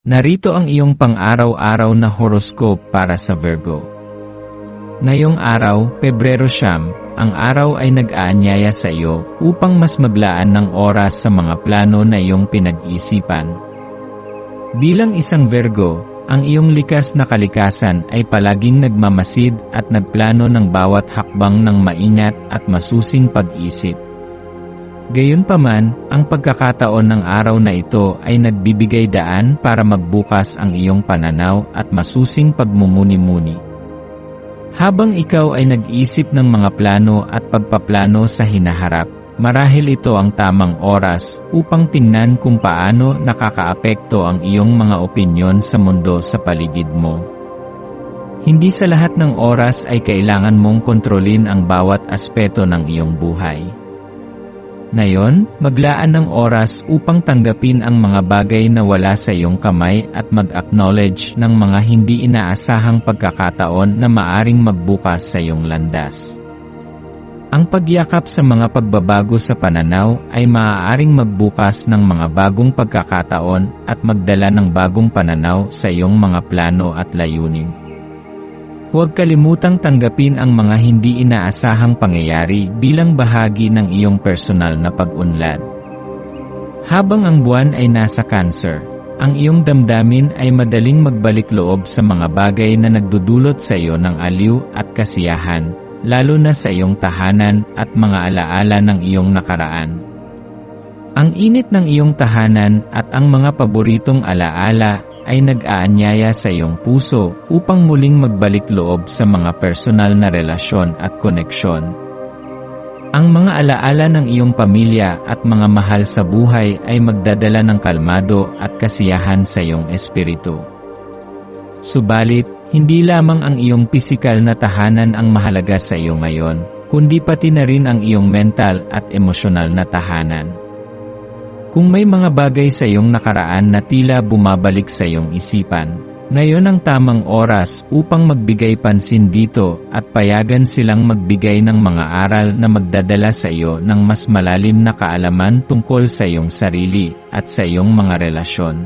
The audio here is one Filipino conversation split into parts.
Narito ang iyong pang-araw-araw na horoscope para sa Virgo. Ngayong araw, Pebrero Siyam, ang araw ay nag-aanyaya sa iyo upang mas maglaan ng oras sa mga plano na iyong pinag-isipan. Bilang isang Virgo, ang iyong likas na kalikasan ay palaging nagmamasid at nagplano ng bawat hakbang ng maingat at masusing pag-isip. Gayunpaman, ang pagkakataon ng araw na ito ay nagbibigay daan para magbukas ang iyong pananaw at masusing pagmumuni-muni. Habang ikaw ay nag-isip ng mga plano at pagpaplano sa hinaharap, marahil ito ang tamang oras upang tingnan kung paano nakakaapekto ang iyong mga opinyon sa mundo sa paligid mo. Hindi sa lahat ng oras ay kailangan mong kontrolin ang bawat aspeto ng iyong buhay. Ngayon, maglaan ng oras upang tanggapin ang mga bagay na wala sa iyong kamay at mag-acknowledge ng mga hindi inaasahang pagkakataon na maaring magbukas sa iyong landas. Ang pagyakap sa mga pagbabago sa pananaw ay maaaring magbukas ng mga bagong pagkakataon at magdala ng bagong pananaw sa iyong mga plano at layunin. Huwag kalimutang tanggapin ang mga hindi inaasahang pangyayari bilang bahagi ng iyong personal na pag-unlad. Habang ang buwan ay nasa cancer, ang iyong damdamin ay madaling magbalik loob sa mga bagay na nagdudulot sa iyo ng aliw at kasiyahan, lalo na sa iyong tahanan at mga alaala ng iyong nakaraan. Ang init ng iyong tahanan at ang mga paboritong alaala ay nag-aanyaya sa iyong puso upang muling magbalik loob sa mga personal na relasyon at koneksyon. Ang mga alaala ng iyong pamilya at mga mahal sa buhay ay magdadala ng kalmado at kasiyahan sa iyong espiritu. Subalit, hindi lamang ang iyong pisikal na tahanan ang mahalaga sa iyo ngayon, kundi pati na rin ang iyong mental at emosyonal na tahanan. Kung may mga bagay sa iyong nakaraan na tila bumabalik sa iyong isipan, ngayon ang tamang oras upang magbigay pansin dito at payagan silang magbigay ng mga aral na magdadala sa iyo ng mas malalim na kaalaman tungkol sa iyong sarili at sa iyong mga relasyon.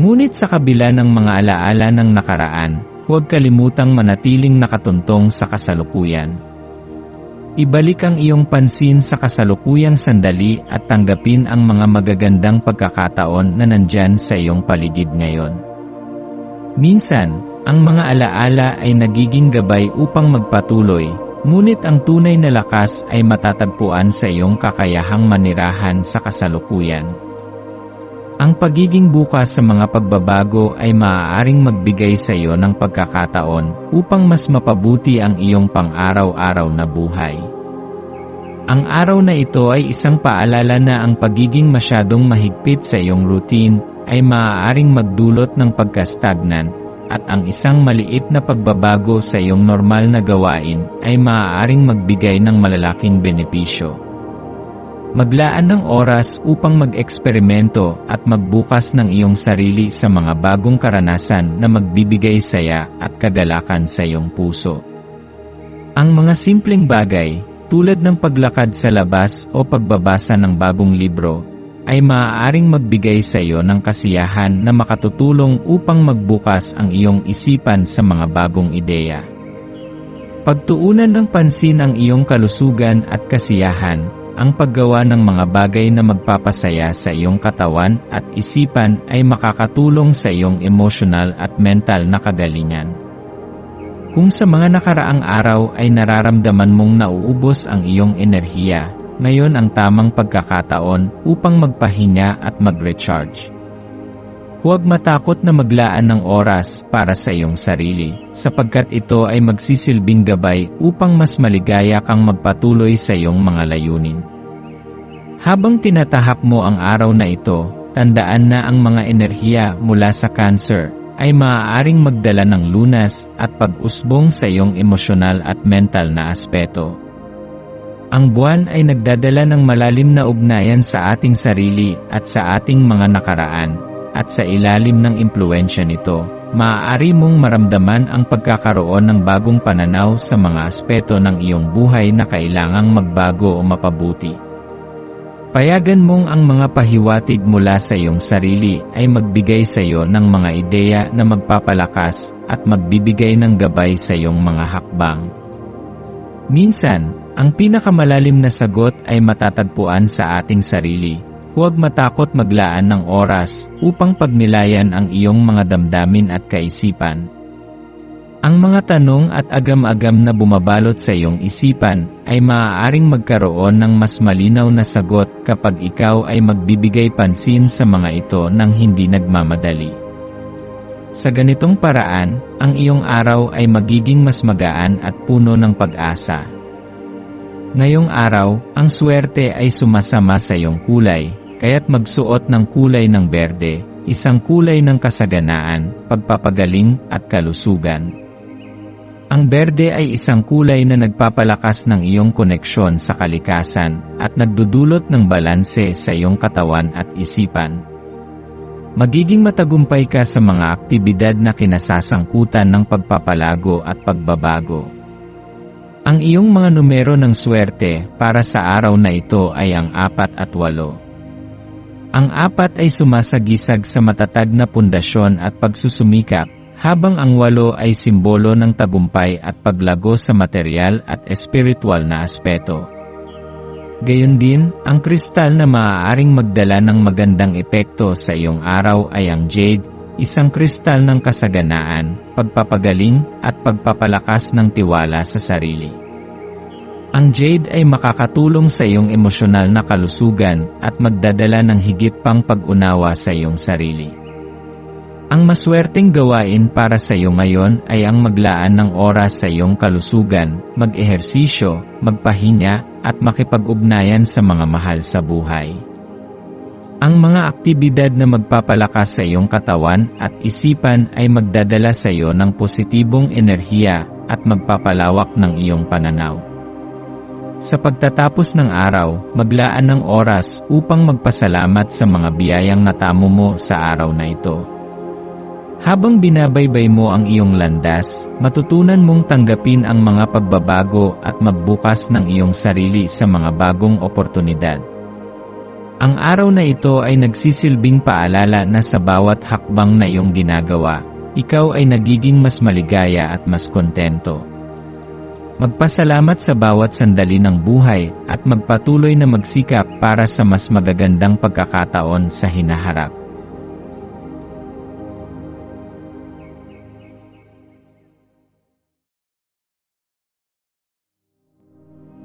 Ngunit sa kabila ng mga alaala ng nakaraan, huwag kalimutang manatiling nakatuntong sa kasalukuyan. Ibalik ang iyong pansin sa kasalukuyang sandali at tanggapin ang mga magagandang pagkakataon na nandyan sa iyong paligid ngayon. Minsan, ang mga alaala ay nagiging gabay upang magpatuloy, ngunit ang tunay na lakas ay matatagpuan sa iyong kakayahang manirahan sa kasalukuyan. Ang pagiging bukas sa mga pagbabago ay maaaring magbigay sa iyo ng pagkakataon upang mas mapabuti ang iyong pang-araw-araw na buhay. Ang araw na ito ay isang paalala na ang pagiging masyadong mahigpit sa iyong routine ay maaaring magdulot ng pagkastagnan at ang isang maliit na pagbabago sa iyong normal na gawain ay maaaring magbigay ng malalaking benepisyo. Maglaan ng oras upang mag-eksperimento at magbukas ng iyong sarili sa mga bagong karanasan na magbibigay saya at kagalakan sa iyong puso. Ang mga simpleng bagay, tulad ng paglakad sa labas o pagbabasa ng bagong libro, ay maaaring magbigay sa iyo ng kasiyahan na makatutulong upang magbukas ang iyong isipan sa mga bagong ideya. Pagtuunan ng pansin ang iyong kalusugan at kasiyahan, ang paggawa ng mga bagay na magpapasaya sa iyong katawan at isipan ay makakatulong sa iyong emosyonal at mental na kagalingan. Kung sa mga nakaraang araw ay nararamdaman mong nauubos ang iyong enerhiya, ngayon ang tamang pagkakataon upang magpahinga at mag-recharge. Huwag matakot na maglaan ng oras para sa iyong sarili, sapagkat ito ay magsisilbing gabay upang mas maligaya kang magpatuloy sa iyong mga layunin. Habang tinatahak mo ang araw na ito, tandaan na ang mga enerhiya mula sa cancer ay maaaring magdala ng lunas at pag-usbong sa iyong emosyonal at mental na aspeto. Ang buwan ay nagdadala ng malalim na ugnayan sa ating sarili at sa ating mga nakaraan, at sa ilalim ng impluensya nito, maaari mong maramdaman ang pagkakaroon ng bagong pananaw sa mga aspeto ng iyong buhay na kailangang magbago o mapabuti. Payagan mong ang mga pahiwatig mula sa iyong sarili ay magbigay sa iyo ng mga ideya na magpapalakas at magbibigay ng gabay sa iyong mga hakbang. Minsan, ang pinakamalalim na sagot ay matatagpuan sa ating sarili. Huwag matakot maglaan ng oras upang pagnilayan ang iyong mga damdamin at kaisipan. Mga tanong at agam-agam na bumabalot sa iyong isipan ay maaaring magkaroon ng mas malinaw na sagot kapag ikaw ay magbibigay pansin sa mga ito ng hindi nagmamadali. Sa ganitong paraan, ang iyong araw ay magiging mas magaan at puno ng pag-asa. Ngayong araw, ang swerte ay sumasama sa iyong kulay, kaya't magsuot ng kulay ng berde, isang kulay ng kasaganaan, pagpapagaling at kalusugan. Ang berde ay isang kulay na nagpapalakas ng iyong koneksyon sa kalikasan at nagdudulot ng balanse sa iyong katawan at isipan. Magiging matagumpay ka sa mga aktibidad na kinasasangkutan ng pagpapalago at pagbabago. Ang iyong mga numero ng swerte para sa araw na ito ay ang 4 at 8. Ang 4 ay sumasagisag sa matatag na pundasyon at pagsusumikap, habang ang 8 ay simbolo ng tagumpay at paglago sa material at espiritual na aspeto. Gayon din, ang kristal na maaaring magdala ng magandang epekto sa iyong araw ay ang jade, isang kristal ng kasaganaan, pagpapagaling, at pagpapalakas ng tiwala sa sarili. Ang jade ay makakatulong sa iyong emosyonal na kalusugan at magdadala ng higit pang pag-unawa sa iyong sarili. Ang maswerteng gawain para sa iyo ngayon ay ang maglaan ng oras sa iyong kalusugan, mag-ehersisyo, magpahinga, at makipag-ugnayan sa mga mahal sa buhay. Ang mga aktibidad na magpapalakas sa iyong katawan at isipan ay magdadala sa iyo ng positibong enerhiya at magpapalawak ng iyong pananaw. Sa pagtatapos ng araw, maglaan ng oras upang magpasalamat sa mga biyayang natamo mo sa araw na ito. Habang binabaybay mo ang iyong landas, matutunan mong tanggapin ang mga pagbabago at magbukas ng iyong sarili sa mga bagong oportunidad. Ang araw na ito ay nagsisilbing paalala na sa bawat hakbang na iyong ginagawa, ikaw ay nagiging mas maligaya at mas kontento. Magpasalamat sa bawat sandali ng buhay at magpatuloy na magsikap para sa mas magagandang pagkakataon sa hinaharap.